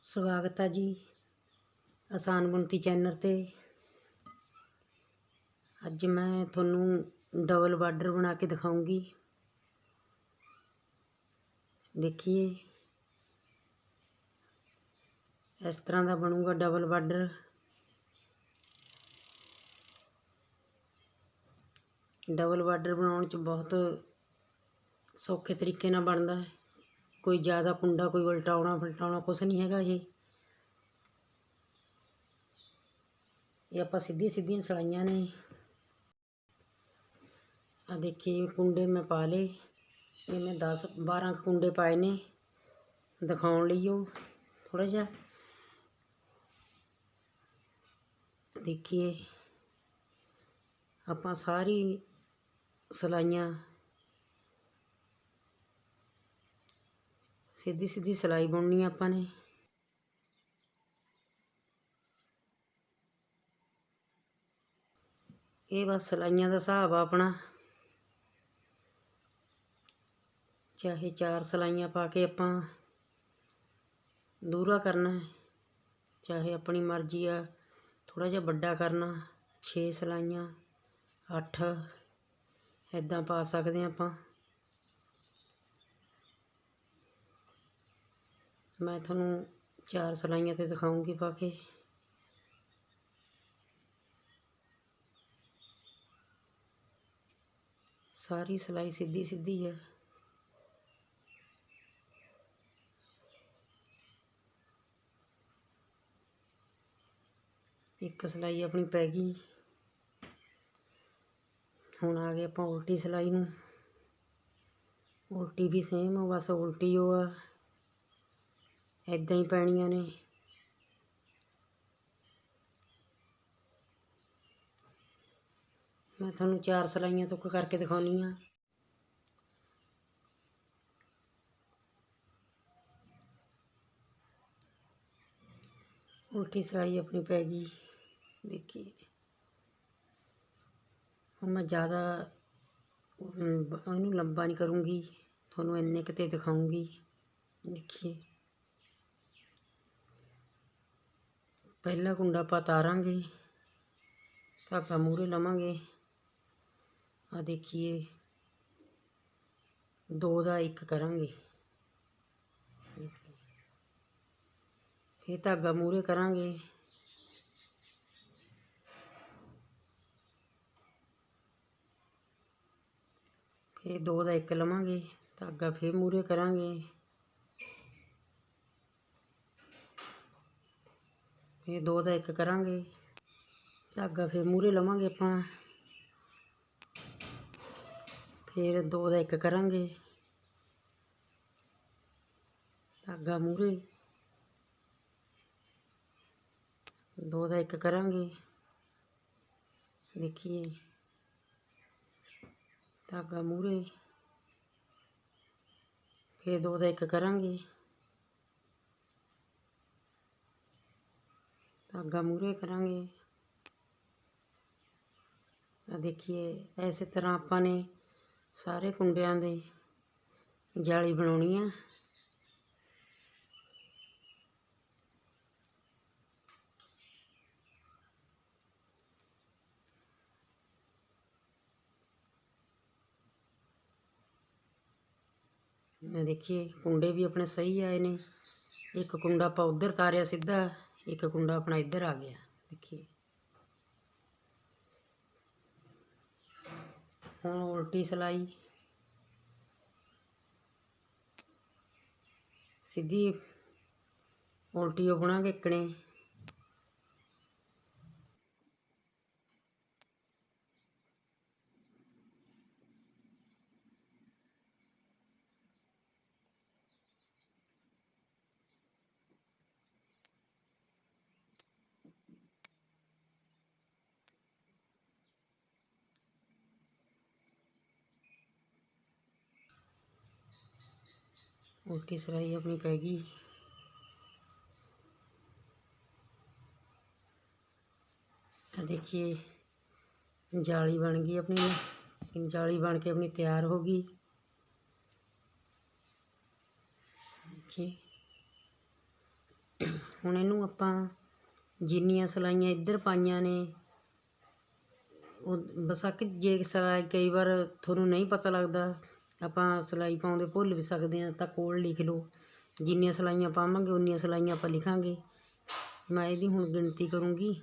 ਸਵਾਗਤ ਆ ਜੀ ਆਸਾਨ ਬੁਣਤੀ ਚੈਨਲ 'ਤੇ। ਅੱਜ ਮੈਂ ਤੁਹਾਨੂੰ ਡਬਲ ਬਾਰਡਰ ਬਣਾ ਕੇ ਦਿਖਾਉਂਗੀ। ਦੇਖੀਏ। ਇਸ ਤਰ੍ਹਾਂ ਦਾ ਬਣੂਗਾ ਡਬਲ ਬਾਰਡਰ। ਡਬਲ ਬਾਰਡਰ ਬਣਾਉਣ 'ਚ ਬਹੁਤ ਸੌਖੇ ਤਰੀਕੇ ਨਾਲ ਬਣਦਾ ਹੈ। ਕੋਈ ਜ਼ਿਆਦਾ ਕੁੰਡਾ, ਕੋਈ ਉਲਟਾਉਣਾ, ਫਲਟਾਉਣਾ ਕੁਛ ਨਹੀਂ ਹੈਗਾ ਇਹ। ਇਹ ਆਪਾਂ ਸਿੱਧੀ ਸਿੱਧੀਆਂ ਸਲਾਈਆਂ ਨੇ। ਆ ਦੇਖੀ ਕੁੰਡੇ ਮੈਂ ਪਾ ਲਏ। ਇਹ ਮੈਂ 10 12 ਕੁੰਡੇ ਪਾਏ ਨੇ। ਦਿਖਾਉਣ ਲਈ ਉਹ ਥੋੜਾ ਜਿਹਾ। ਦੇਖੀਏ। ਆਪਾਂ ਸਾਰੀ ਸਲਾਈਆਂ ਸਿੱਧੀ ਸਿੱਧੀ ਸਿਲਾਈ ਬੁਣਨੀ ਆਪਾਂ ਨੇ। ਇਹ ਬਸ ਸਲਾਈਆਂ ਦਾ ਹਿਸਾਬ ਆ ਆਪਣਾ। ਚਾਹੇ ਚਾਰ ਸਲਾਈਆਂ ਪਾ ਕੇ ਆਪਾਂ ਦੂਰਾ ਕਰਨਾ ਹੈ, ਚਾਹੇ ਆਪਣੀ ਮਰਜ਼ੀ ਆ ਥੋੜਾ ਜਿਹਾ ਵੱਡਾ ਕਰਨਾ 6 ਸਲਾਈਆਂ 8 ਐਦਾਂ ਪਾ ਸਕਦੇ ਆਪਾਂ। ਮੈਂ ਤੁਹਾਨੂੰ ਚਾਰ ਸਲਾਈਆਂ ਤੇ ਦਿਖਾਉਂਗੀ ਪਾ ਕੇ। ਸਾਰੀ ਸਲਾਈ ਸਿੱਧੀ ਸਿੱਧੀ ਹੈ ਇੱਕ ਸਲਾਈ ਆਪਣੀ ਪੈ ਗਈ। ਹੁਣ ਆ ਗਏ ਆਪਾਂ ਉਲਟੀ ਸਲਾਈ ਨੂੰ। ਉਲਟੀ ਵੀ ਸੇਮ ਬਸ ਉਲਟੀ ਉਹ ਆ। ਇੱਦਾਂ ਹੀ ਪੈਣੀਆਂ ਨੇ। ਮੈਂ ਤੁਹਾਨੂੰ ਚਾਰ ਸਲਾਈਆਂ ਤੁੱਕ ਕਰਕੇ ਦਿਖਾਉਣੀ ਆ। ਉਲਟੀ ਸਲਾਈ ਆਪਣੀ ਪੈ ਗਈ ਦੇਖੀਏ ਹੁਣ ਮੈਂ ਜ਼ਿਆਦਾ ਇਹਨੂੰ ਲੰਬਾ ਨਹੀਂ ਕਰੂੰਗੀ, ਤੁਹਾਨੂੰ ਇੰਨੇ ਕੁ 'ਤੇ ਦਿਖਾਉਂਗੀ। ਦੇਖੀਏ। ਪਹਿਲਾ ਕੁੰਡਾ ਆਪਾਂ ਤਾਰਾਂਗੇ ਧਾਗਾ ਮੂਹਰੇ ਲਵਾਂਗੇ। ਆ ਦੇਖੀਏ, ਦੋ ਦਾ ਇੱਕ ਕਰਾਂਗੇ। ਫਿਰ ਧਾਗਾ ਮੂਹਰੇ ਕਰਾਂਗੇ। ਫਿਰ ਦੋ ਦਾ ਇੱਕ ਲਵਾਂਗੇ, ਧਾਗਾ ਫਿਰ ਮੂਹਰੇ ਕਰਾਂਗੇ। ਫਿਰ ਦੋ ਦਾ ਇੱਕ ਕਰਾਂਗੇ। ਧਾਗਾ ਫਿਰ ਮੂਹਰੇ ਲਵਾਂਗੇ ਆਪਾਂ। ਫਿਰ ਦੋ ਦਾ ਇੱਕ ਕਰਾਂਗੇ। ਧਾਗਾ ਮੂਹਰੇ। ਦੋ ਦਾ ਇੱਕ ਕਰਾਂਗੇ। ਦੇਖੀਏ। ਧਾਗਾ ਮੂਹਰੇ। ਫਿਰ ਦੋ ਦਾ ਇੱਕ ਕਰਾਂਗੇ। ਧਾਗਾ ਮੂਹਰੇ ਕਰਾਂਗੇ ਆ ਦੇਖੀਏ ਐਸੇ ਤਰ੍ਹਾਂ ਆਪਾਂ ਨੇ ਸਾਰੇ ਕੁੰਡਿਆਂ ਦੇ ਜਾਲੀ ਬਣਾਉਣੀ ਆ ਦੇਖੀਏ ਕੁੰਡੇ ਵੀ ਆਪਣੇ ਸਹੀ ਆਏ ਨੇ ਇੱਕ ਕੁੰਡਾ ਆਪਾਂ ਉਧਰ ਤਾਰਿਆ ਸਿੱਧਾ ਇੱਕ ਕੁੰਡਾ ਆਪਣਾ ਇੱਧਰ ਆ ਗਿਆ, ਦੇਖੀਏ। ਹੁਣ ਉਲਟੀ ਸਲਾਈ। ਸਿੱਧੀ ਉਲਟੀ ਉਹ ਬਣਾਂਗੇ ਇੱਕਣੇ। ਉਲਟੀ ਸਲਾਈ ਆਪਣੀ ਪੈ ਗਈ। ਆ ਦੇਖੀਏ, ਜਾਲੀ ਬਣ ਗਈ ਆਪਣੀ ਜਾਲੀ ਬਣ ਕੇ ਆਪਣੀ ਤਿਆਰ ਹੋ ਗਈ। ਦੇਖੀਏ। ਹੁਣ ਇਹਨੂੰ ਆਪਾਂ ਜਿੰਨੀਆਂ ਸਲਾਈਆਂ ਇੱਧਰ ਪਾਈਆਂ ਨੇ, ਉਹ ਬਸਾਕ ਜੇ ਸਲਾਈ ਕਈ ਵਾਰ ਤੁਹਾਨੂੰ ਨਹੀਂ ਪਤਾ ਲੱਗਦਾ ਆਪਾਂ ਸਿਲਾਈ ਪਾਉਂਦੇ ਭੁੱਲ ਵੀ ਸਕਦੇ ਹਾਂ, ਤਾਂ ਕੋਲ ਲਿਖ ਲਓ। ਜਿੰਨੀਆਂ ਸਿਲਾਈਆਂ ਪਾਵਾਂਗੇ, ਉਨੀਆਂ ਸਿਲਾਈਆਂ ਆਪਾਂ ਲਿਖਾਂਗੇ। ਮੈਂ ਇਹਦੀ ਹੁਣ ਗਿਣਤੀ ਕਰੂੰਗੀ।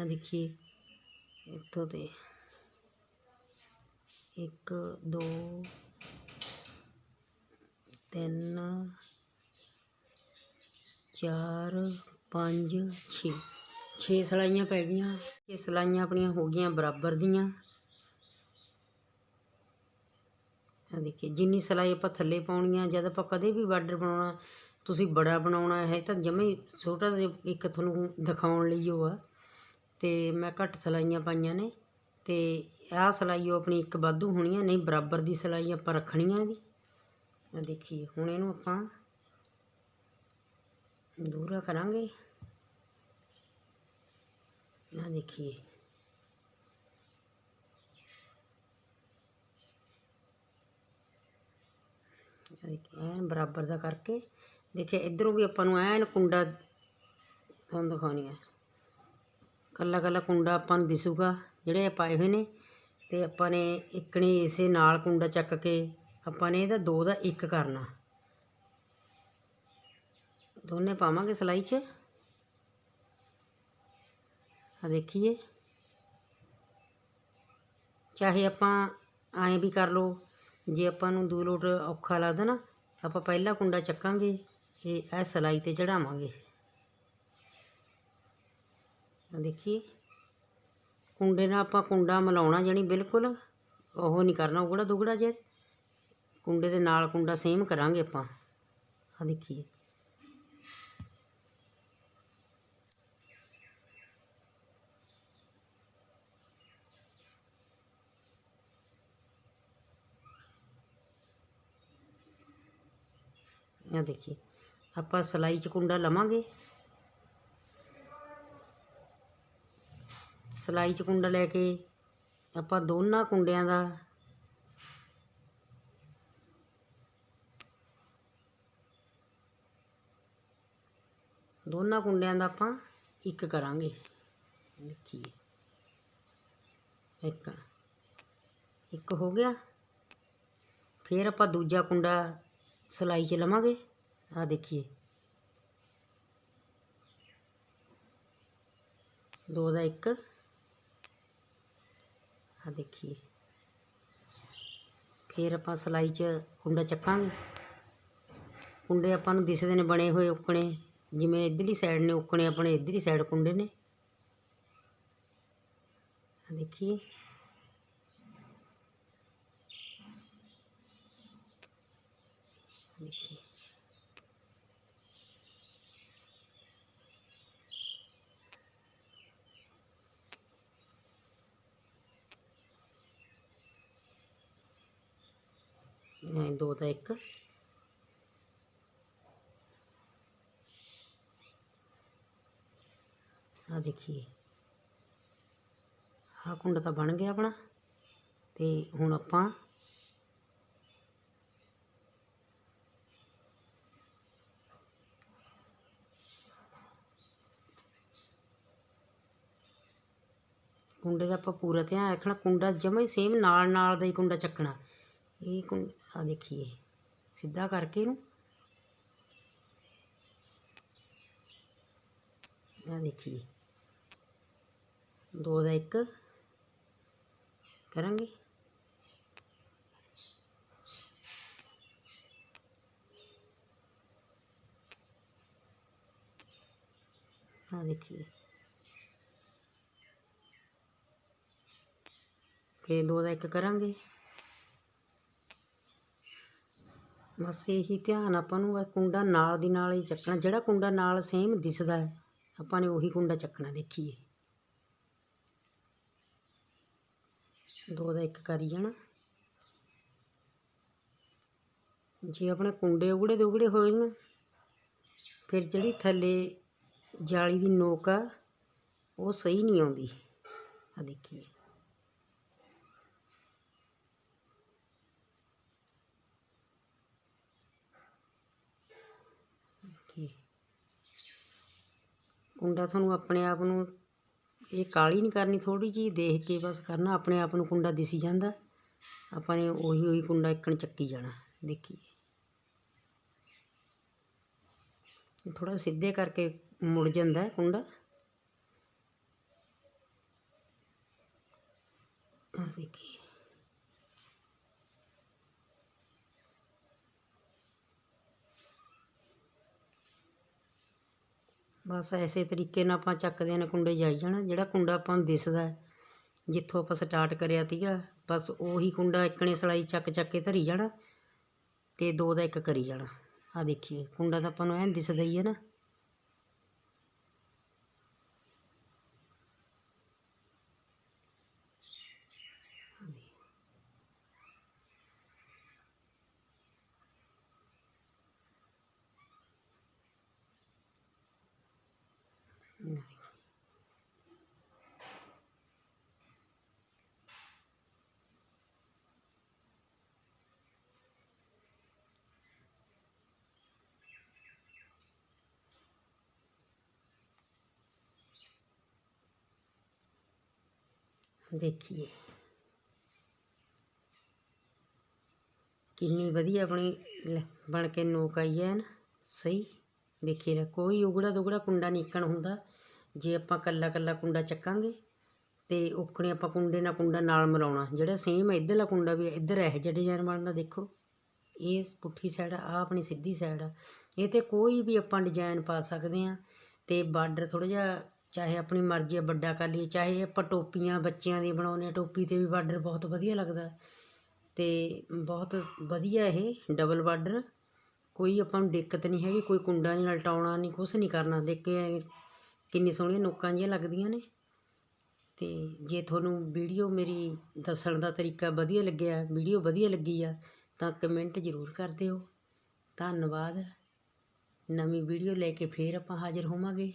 ਆ ਦੇਖੀਏ, ਇੱਥੋਂ ਤੇ ਇੱਕ, ਦੋ, ਤਿੰਨ, ਚਾਰ, ਪੰਜ, ਛੇ। ਛੇ ਸਲਾਈਆਂ ਪੈ ਗਈਆਂ। ਇਹ ਸਲਾਈਆਂ ਆਪਣੀਆਂ ਹੋ ਗਈਆਂ ਬਰਾਬਰ ਦੀਆਂ ਆ ਦੇਖੀਏ, ਜਿੰਨੀ ਸਲਾਈ ਆਪਾਂ ਥੱਲੇ ਪਾਉਣੀ ਆ, ਜਦ ਆਪਾਂ ਕਦੇ ਵੀ ਬਾਰਡਰ ਬਣਾਉਣਾ, ਤੁਸੀਂ ਬੜਾ ਬਣਾਉਣਾ ਹੈ ਤਾਂ ਜਮੇ ਛੋਟਾ ਜਿਹਾ ਇੱਕ ਤੁਹਾਨੂੰ ਦਿਖਾਉਣ ਲਈ ਉਹ ਆ। ਤੇ ਮੈਂ ਘੱਟ ਸਲਾਈਆਂ ਪਾਈਆਂ ਨੇ, ਤੇ ਆਹ ਸਲਾਈ ਉਹ ਆਪਣੀ ਇੱਕ ਵਾਧੂ ਹੋਣੀ ਆ, ਨਹੀਂ ਬਰਾਬਰ ਦੀ ਸਲਾਈ ਆਪਾਂ ਰੱਖਣੀ ਆ ਇਹਦੀ। ਆ ਦੇਖੀਏ, ਹੁਣ ਇਹਨੂੰ ਆਪਾਂ ਦੂਰਾ ਕਰਾਂਗੇ। ਆ ਦੇਖੀਏ। ਆਹ ਐਨ ਬਰਾਬਰ ਦਾ ਕਰਕੇ। ਦੇਖਿਆ, ਇਧਰੋਂ ਵੀ ਆਪਾਂ ਨੂੰ ਐਨ ਕੁੰਡਾ ਤੁਹਾਨੂੰ ਦਿਖਾਉਣੀ ਹੈ ਕੱਲਾ ਕੱਲਾ ਕੁੰਡਾ ਆਪਾਂ ਨੂੰ ਦਿਸੂਗਾ, ਜਿਹੜੇ ਪਾਏ ਹੋਏ ਨੇ। ਤੇ ਆਪਾਂ ਨੇ ਇੱਕ ਨੇ ਇਸੇ ਨਾਲ ਕੁੰਡਾ ਚੱਕ ਕੇ ਆਪਾਂ ਨੇ ਇਹਦਾ ਦੋ ਦਾ ਇੱਕ ਕਰਨਾ। ਦੋਨੇ ਪਾਵਾਂਗੇ ਸਲਾਈ 'ਚ। ਆ ਦੇਖੀਏ। ਚਾਹੇ ਆਪਾਂ ਐਂ ਵੀ ਕਰ ਲਓ ਜੇ ਆਪਾਂ ਨੂੰ ਦੋ ਲੋਟ ਔਖਾ ਲੱਗਦਾ ਨਾ, ਆਪਾਂ ਪਹਿਲਾ ਕੁੰਡਾ ਚੱਕਾਂਗੇ, ਇਹ ਇਹ ਸਲਾਈ ਤੇ ਚੜਾਵਾਂਗੇ। ਆ ਦੇਖੀਏ। ਕੁੰਡੇ ਨਾਲ ਆਪਾਂ ਕੁੰਡਾ ਮਿਲਾਉਣਾ ਜਾਣੀ ਬਿਲਕੁਲ, ਉਹ ਨਹੀਂ ਕਰਨਾ ਉਗੜਾ ਦੁਗੜਾ ਜੇ ਕੁੰਡੇ ਦੇ ਨਾਲ ਕੁੰਡਾ ਸੇਮ ਕਰਾਂਗੇ ਆਪਾਂ। ਆ ਦੇਖੀਏ। ਆ ਦੇਖੀਏ ਆਪਾਂ ਸਲਾਈ ਚ ਕੁੰਡਾ ਲਵਾਂਗੇ। ਸਲਾਈ ਚ ਕੁੰਡਾ ਲੈ ਕੇ ਆਪਾਂ ਦੋਨਾਂ ਕੁੰਡਿਆਂ ਦਾ ਦੋਨਾਂ ਕੁੰਡਿਆਂ ਦਾ ਆਪਾਂ ਇੱਕ ਕਰਾਂਗੇ। ਦੇਖੀਏ। ਇੱਕ ਇੱਕ ਹੋ ਗਿਆ। ਫਿਰ ਆਪਾਂ ਦੂਜਾ ਕੁੰਡਾ ਸਲਾਈ 'ਚ ਲਵਾਂਗੇ। ਆ ਦੇਖੀਏ। ਦੋ ਦਾ ਇੱਕ। ਆ ਦੇਖੀਏ। ਫਿਰ ਆਪਾਂ ਸਲਾਈ 'ਚ ਕੁੰਡਾ ਚੱਕਾਂਗੇ। ਕੁੰਡੇ ਆਪਾਂ ਨੂੰ ਦਿਸਦੇ ਨੇ ਬਣੇ ਹੋਏ ਉੱਕਣੇ। ਜਿਵੇਂ ਇਧਰਲੀ ਸਾਈਡ ਨੇ ਉੱਕਣੇ, ਆਪਣੇ ਇਧਰਲੀ ਸਾਈਡ ਕੁੰਡੇ ਨੇ। ਦੇਖੀਏ ਦੇਖੀਏ ਐਂ ਦੋ ਦਾ ਇੱਕ। ਆ ਦੇਖੀਏ। ਆਹ ਕੁੰਡ ਤਾਂ ਬਣ ਗਿਆ ਆਪਣਾ। ਤੇ ਹੁਣ ਆਪਾਂ ਕੁੰਡੇ ਦਾ ਆਪਾਂ ਪੂਰਾ ਧਿਆਨ ਰੱਖਣਾ, ਕੁੰਡਾ ਜਮਾ ਹੀ ਸੇਮ ਨਾਲ ਨਾਲ ਦਾ ਹੀ ਕੁੰਡਾ ਚੱਕਣਾ। ਇਹ ਕੁੰਡ ਆ ਦੇਖੀਏ, ਸਿੱਧਾ ਕਰਕੇ ਇਹਨੂੰ। ਆ ਦੇਖੀਏ। ਦੋ ਦਾ ਇੱਕ ਕਰਾਂਗੇ। ਆ ਦੇਖੀਏ। ਫਿਰ ਦੋ ਦਾ ਇੱਕ ਕਰਾਂਗੇ। ਬਸ ਇਹੀ ਧਿਆਨ ਆਪਾਂ ਨੂੰ ਬਸ ਕੁੰਡਾ ਨਾਲ ਦੀ ਨਾਲ ਹੀ ਚੱਕਣਾ, ਜਿਹੜਾ ਕੁੰਡਾ ਨਾਲ ਸੇਮ ਦਿਸਦਾ ਹੈ, ਆਪਾਂ ਨੇ ਉਹੀ ਕੁੰਡਾ ਚੱਕਣਾ ਦੇਖੀਏ। ਦੋ ਦਾ ਇੱਕ ਕਰੀ ਜਾਣਾ। ਜੇ ਆਪਣੇ ਕੁੰਡੇ ਉਗੜੇ ਦੇ ਉਗੜੇ ਹੋਏ ਨਾ, ਫਿਰ ਜਿਹੜੀ ਥੱਲੇ ਜਾਲੀ ਦੀ ਨੋਕ ਆ, ਉਹ ਸਹੀ ਨਹੀਂ ਆਉਂਦੀ। ਆ ਦੇਖੀਏ। ਦੇਖੀਏ ਕੁੰਡਾ ਤੁਹਾਨੂੰ ਆਪਣੇ ਆਪ ਨੂੰ ਇਹ ਕਾਲੀ ਨਹੀਂ ਕਰਨੀ ਥੋੜੀ ਜਿਹੀ ਦੇਖ ਕੇ ਬਸ ਕਰਨਾ, ਆਪਣੇ ਆਪ ਨੂੰ ਕੁੰਡਾ ਦਿਸੀ ਜਾਂਦਾ। ਆਪਾਂ ਨੇ ਉਹੀ ਉਹੀ ਕੁੰਡਾ ਇੱਕਣ ਚੱਕੀ ਜਾਣਾ, ਦੇਖੀਏ। ਥੋੜਾ ਸਿੱਧੇ ਕਰਕੇ ਮੁੜ ਜਾਂਦਾ ਕੁੰਡਾ। ਦੇਖੀਏ। ਬਸ ਐਸੇ ਤਰੀਕੇ ਨਾਲ ਆਪਾਂ ਚੱਕਦੇ ਨੇ ਕੁੰਡੇ ਜਾਈ ਜਾਣਾ। ਜਿਹੜਾ ਕੁੰਡਾ ਆਪਾਂ ਨੂੰ ਦਿਸਦਾ ਜਿੱਥੋਂ ਆਪਾਂ ਸਟਾਰਟ ਕਰਿਆ ਤੀਗਾ ਬਸ ਉਹੀ ਕੁੰਡਾ ਇੱਕਣੇ ਸਲਾਈ ਚੱਕ ਚੱਕ ਕੇ ਧਰੀ ਜਾਣਾ ਤੇ ਦੋ ਦਾ ਇੱਕ ਕਰੀ ਜਾਣਾ। ਆ ਦੇਖੀਏ, ਕੁੰਡਾ ਤਾਂ ਆਪਾਂ ਨੂੰ ਐਂ ਦਿਸਦਾ ਹੀ ਹੈ ਨਾ। ਦੇਖੀਏ। ਕਿੰਨੀ ਵਧੀਆ ਆਪਣੀ ਲੈ, ਬਣ ਕੇ ਨੋਕ ਆਈ ਹੈ ਨਾ ਸਹੀ। ਦੇਖੀ ਨਾ ਕੋਈ ਉਗੜਾ ਦੁਗੜਾ ਕੁੰਡਾ ਨਹੀਂ ਹੁੰਦਾ। ਜੇ ਆਪਾਂ ਕੱਲਾ ਕੱਲਾ ਕੁੰਡਾ ਚੱਕਾਂਗੇ ਤੇ ਉਕਣੇ ਆਪਾਂ ਕੁੰਡੇ ਨਾਲ ਕੁੰਡਾ ਨਾਲ ਮਿਲਾਉਣਾ। ਜਿਹੜਾ ਸੇਮ ਇੱਧਰਲਾ ਕੁੰਡਾ ਵੀ ਇੱਧਰ ਇਹ ਜਿਹੜਾ ਡਿਜ਼ਾਈਨ ਬਣਦਾ ਦੇਖੋ। ਇਹ ਪੁੱਠੀ ਸਾਈਡ ਆ ਆਹ ਆਪਣੀ ਸਿੱਧੀ ਸਾਈਡ ਆ। ਇਹ ਤੇ ਕੋਈ ਵੀ ਆਪਾਂ ਡਿਜ਼ਾਈਨ ਪਾ ਸਕਦੇ ਆ ਤੇ ਬਾਰਡਰ ਥੋੜਾ ਜਿਹਾ ਚਾਹੇ ਆਪਣੀ ਮਰਜ਼ੀ ਆ, ਵੱਡਾ ਕਰ ਲਈਏ, ਚਾਹੇ ਆਪਾਂ ਟੋਪੀਆਂ ਬੱਚਿਆਂ ਦੀ ਬਣਾਉਂਦੇ ਹਾਂ, ਟੋਪੀ ਤੇ ਵੀ ਬਾਰਡਰ ਬਹੁਤ ਵਧੀਆ ਲੱਗਦਾ। ਅਤੇ ਬਹੁਤ ਵਧੀਆ ਇਹ ਡਬਲ ਬਾਰਡਰ। ਕੋਈ ਆਪਾਂ ਨੂੰ ਦਿੱਕਤ ਨਹੀਂ ਹੈਗੀ, ਕੋਈ ਕੁੰਡਾ ਨਹੀਂ ਲਟਾਉਣਾ ਨਹੀਂ ਕੁਛ ਨਹੀਂ ਕਰਨਾ। ਦੇਖ ਕੇ ਕਿੰਨੀ ਸੋਹਣੀਆਂ ਨੋਕਾਂ ਜਿਹੀਆਂ ਲੱਗਦੀਆਂ ਨੇ। ਅਤੇ ਜੇ ਤੁਹਾਨੂੰ ਵੀਡੀਓ ਮੇਰੀ ਦੱਸਣ ਦਾ ਤਰੀਕਾ ਵਧੀਆ ਲੱਗਿਆ, ਵੀਡੀਓ ਵਧੀਆ ਲੱਗੀ ਆ, ਤਾਂ ਕਮੈਂਟ ਜ਼ਰੂਰ ਕਰ ਦਿਓ। ਧੰਨਵਾਦ। ਨਵੀਂ ਵੀਡੀਓ ਲੈ ਕੇ ਫੇਰ ਆਪਾਂ ਹਾਜ਼ਰ ਹੋਵਾਂਗੇ।